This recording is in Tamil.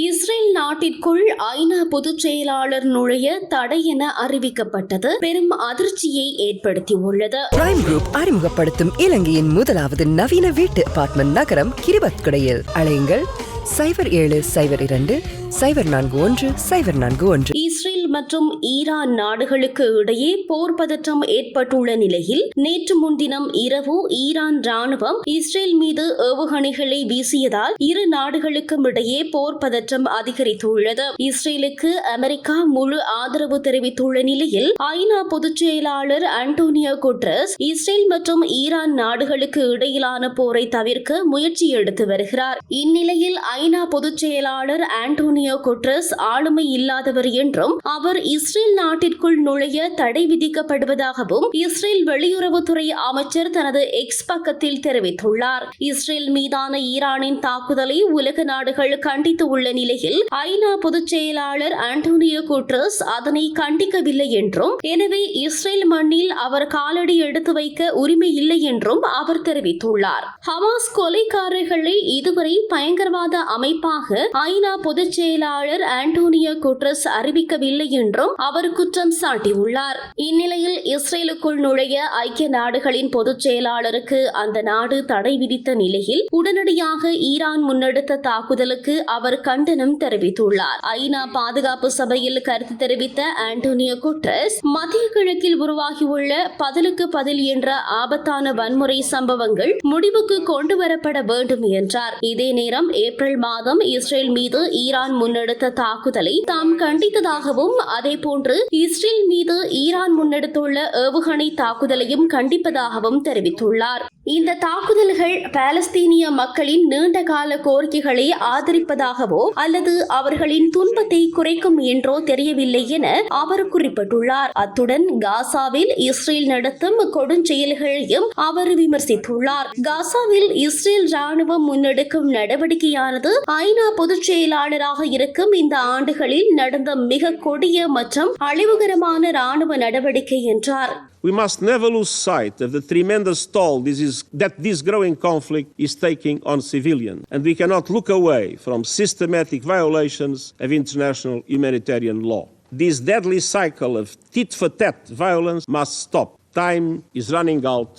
இஸ்ரேல் நாட்டிற்குள் ஐநா பொதுச் செயலாளர் நுழைய தடை என அறிவிக்கப்பட்டது. பெரும் அதிர்ச்சியை ஏற்படுத்தியுள்ளது. பிரைம் குரூப் அறிமுகப்படுத்தும் இலங்கையின் முதலாவது நவீன வீட்டு அபார்ட்மெண்ட் நகரம் கிரிபத்குடையில். அழையுங்கள் சைபர் ஏழு சைபர் இரண்டு சைபர் நான்கு ஒன்று சைபர் நான்கு ஒன்று. இஸ்ரேல் மற்றும் ஈரான் நாடுகளுக்கு இடையே போர் பதற்றம் ஏற்பட்டுள்ள நிலையில் நேற்று முன்தினம் இரவு ஈரான் ராணுவம் இஸ்ரேல் மீது ஏவுகணைகளை வீசியதால் இரு நாடுகளுக்கும் இடையே போர் பதற்றம் அதிகரித்துள்ளது. இஸ்ரேலுக்கு அமெரிக்கா முழு ஆதரவு தெரிவித்துள்ள நிலையில் ஐநா பொதுச் செயலாளர் அண்டோனியோ குட்ரஸ் இஸ்ரேல் மற்றும் ஈரான் நாடுகளுக்கு இடையிலான போரை தவிர்க்க முயற்சி எடுத்து வருகிறார். இந்நிலையில் ஐநா பொதுச் செயலாளர் ஆண்டோனியோ குட்ரஸ் ஆளுமை இல்லாதவர் என்றும் அவர் இஸ்ரேல் நாட்டிற்குள் நுழைய தடை விதிக்கப்படுவதாகவும் இஸ்ரேல் வெளியுறவுத்துறை அமைச்சர் தனது எக்ஸ் பக்கத்தில் தெரிவித்துள்ளார். இஸ்ரேல் மீதான ஈரானின் தாக்குதலை உலக நாடுகள் கண்டித்து உள்ள நிலையில் ஐநா பொதுச் செயலாளர் ஆண்டோனியோ குட்ரஸ் அதனை கண்டிக்கவில்லை என்றும் எனவே இஸ்ரேல் மண்ணில் அவர் காலடி எடுத்து வைக்க உரிமை இல்லை என்றும் அவர் தெரிவித்துள்ளார். ஹமாஸ் கொலைக்காரர்களை இதுவரை பயங்கரவாத அமைப்பாக ஐநா பொதுச் செயலாளர் ஆண்டோனியோ குட்ரஸ் அறிவிக்கவில்லை என்றும் அவர் குற்றம் சாட்டியுள்ளார். இந்நிலையில் இஸ்ரேலுக்குள் நுழைய ஐக்கிய நாடுகளின் பொதுச் செயலாளருக்கு அந்த நாடு தடை விதித்த நிலையில் உடனடியாக ஈரான் முன்னெடுத்த தாக்குதலுக்கு அவர் கண்டனம் தெரிவித்துள்ளார். ஐநா பாதுகாப்பு சபையில் கருத்து தெரிவித்த ஆண்டோனியோ குட்ரஸ் மத்திய கிழக்கில் உருவாகியுள்ள பதிலுக்கு பதில் என்ற ஆபத்தான வன்முறை சம்பவங்கள் முடிவுக்கு கொண்டு வரப்பட வேண்டும் என்றார். இதே நேரம் ஏப்ரல் மாதம் இஸ்ரேல் மீது ஈரான் முன்னெடுத்த தாக்குதலை தாம் கண்டித்ததாகவும் தாக்குதலையும் அதேபோன்று இஸ்ரேல் மீது ஈரான் முன்னெடுத்துள்ள ஏவுகணை தாக்குதலையும் கண்டிப்பதாகவும் தெரிவித்துள்ளார். இந்த தாக்குதல்கள் பாலஸ்தீனிய மக்களின் நீண்டகால கோரிக்கைகளை ஆதரிப்பதாகவோ அல்லது அவர்களின் துன்பத்தை குறைக்கும் என்றோ தெரியவில்லை என அவர் குறிப்பிட்டுள்ளார். அத்துடன் காசாவில் இஸ்ரேல் நடத்தும் கொடுஞ்செயல்களையும் அவர் விமர்சித்துள்ளார். காசாவில் இஸ்ரேல் ராணுவம் முன்னெடுக்கும் நடவடிக்கையானது ஐநா பொதுச் செயலாளராக இருக்கும் இந்த ஆண்டுகளில் நடந்த மிக கொடு கொடிய மற்றும் அழிவுகரமான ராணுவ நடவடிக்கை என்றார் We must never lose sight of the tremendous toll this is, that this growing conflict is taking on civilians, and we cannot look away from systematic violations of international humanitarian law. This deadly cycle of tit for tat violence must stop. Time is running out.